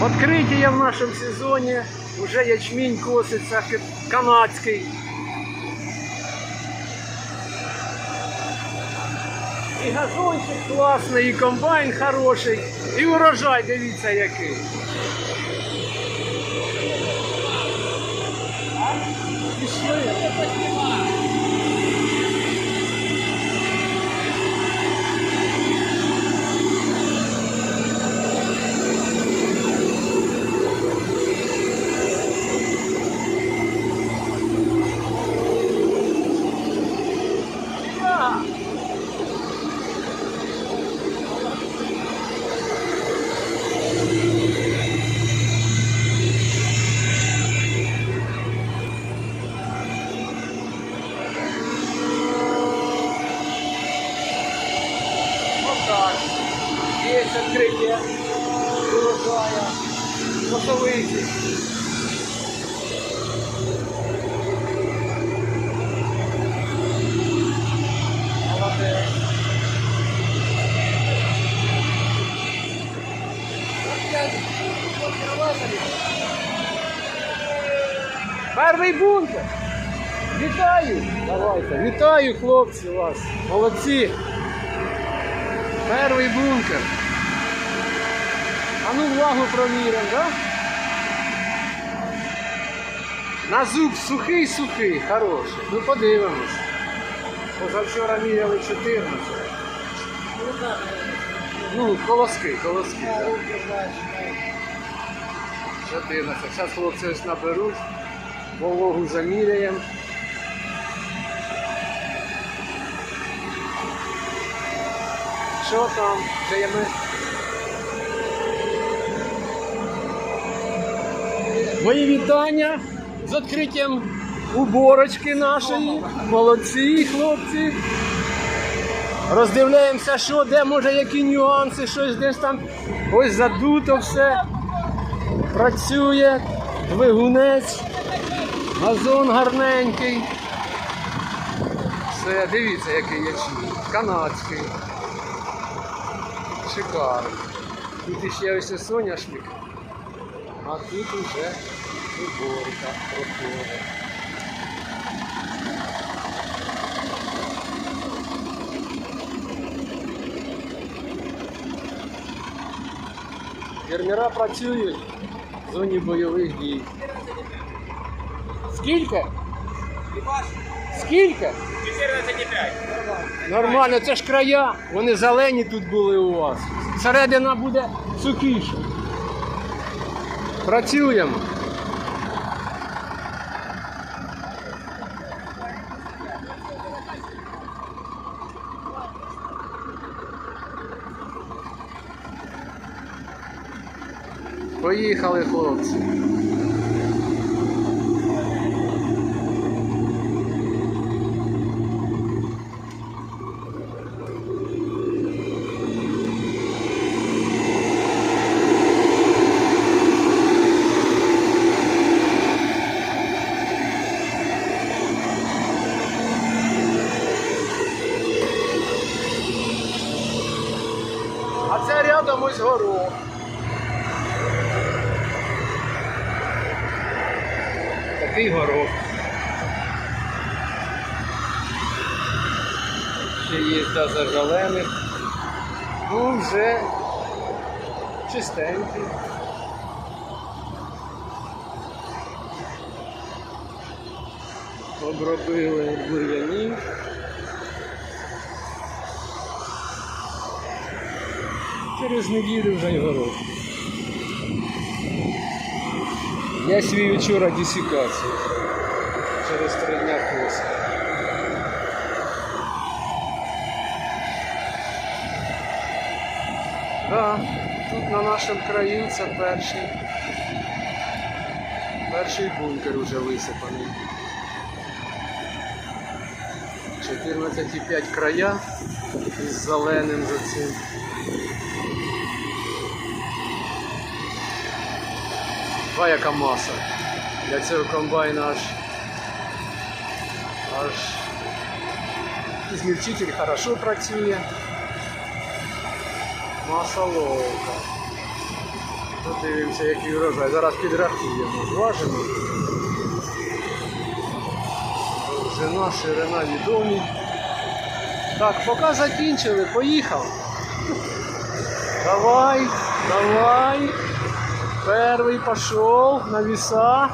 Откриття в нашому сезоні. Уже ячмінь коситься ки- канадський. І газончик класний, і комбайн хороший, і урожай, дивіться який. Пішли. Вот так. Открытие урожая. Посовыйте. Молодец. Перший бункер. Вітаю! Давайте. Вітаю, хлопці, вас. Молодці. Перший бункер. А ну влагу проміряємо, да? На зуб сухий-сухий, хороший. Ну подивимось. Позавчора міряли 14. Ну, колоски, колоски. Да. 14. Зараз хлопці ось наберуть. Вологу заміряємо. Що там? Це я ми. Мої вітання з відкриттям уборочки нашої. Молодці, хлопці. Роздивляємося, що, де може які нюанси, щось десь там ось задуто все. Працює, двигунець, газон гарненький. Все, дивіться, який ячмінь. Канадський. Шикарно. Тут іще ось соняшник, а тут уже уборка проходить. Фермера працюють в зоні бойових дій. Скільки? Скільки? 14,5. Нормально, це ж края. Вони зелені тут були у вас. Середина буде сухіша. Працюємо. Поїхали, хлопці. Рядом ось горох. Такий горох. Ще є та зажалених. Ну вже чистенький. Обробили бур'янів. Через неділю вже й горох. Я свій вчора десікацію. Через три дня кос. Да, тут на нашому краю це перший. Перший бункер уже висипаний. 14,5 края із зеленим за цим. Два яка маса. Для цього комбайна аж аж змільчитель хорошо працює. Маса ловка. Подивимося, який урожай. Зараз підрахуємо. Зважимо. Довжина, ширина відомі. Так, поки закінчили, поїхав. Давай, давай. Перший пошел на віса.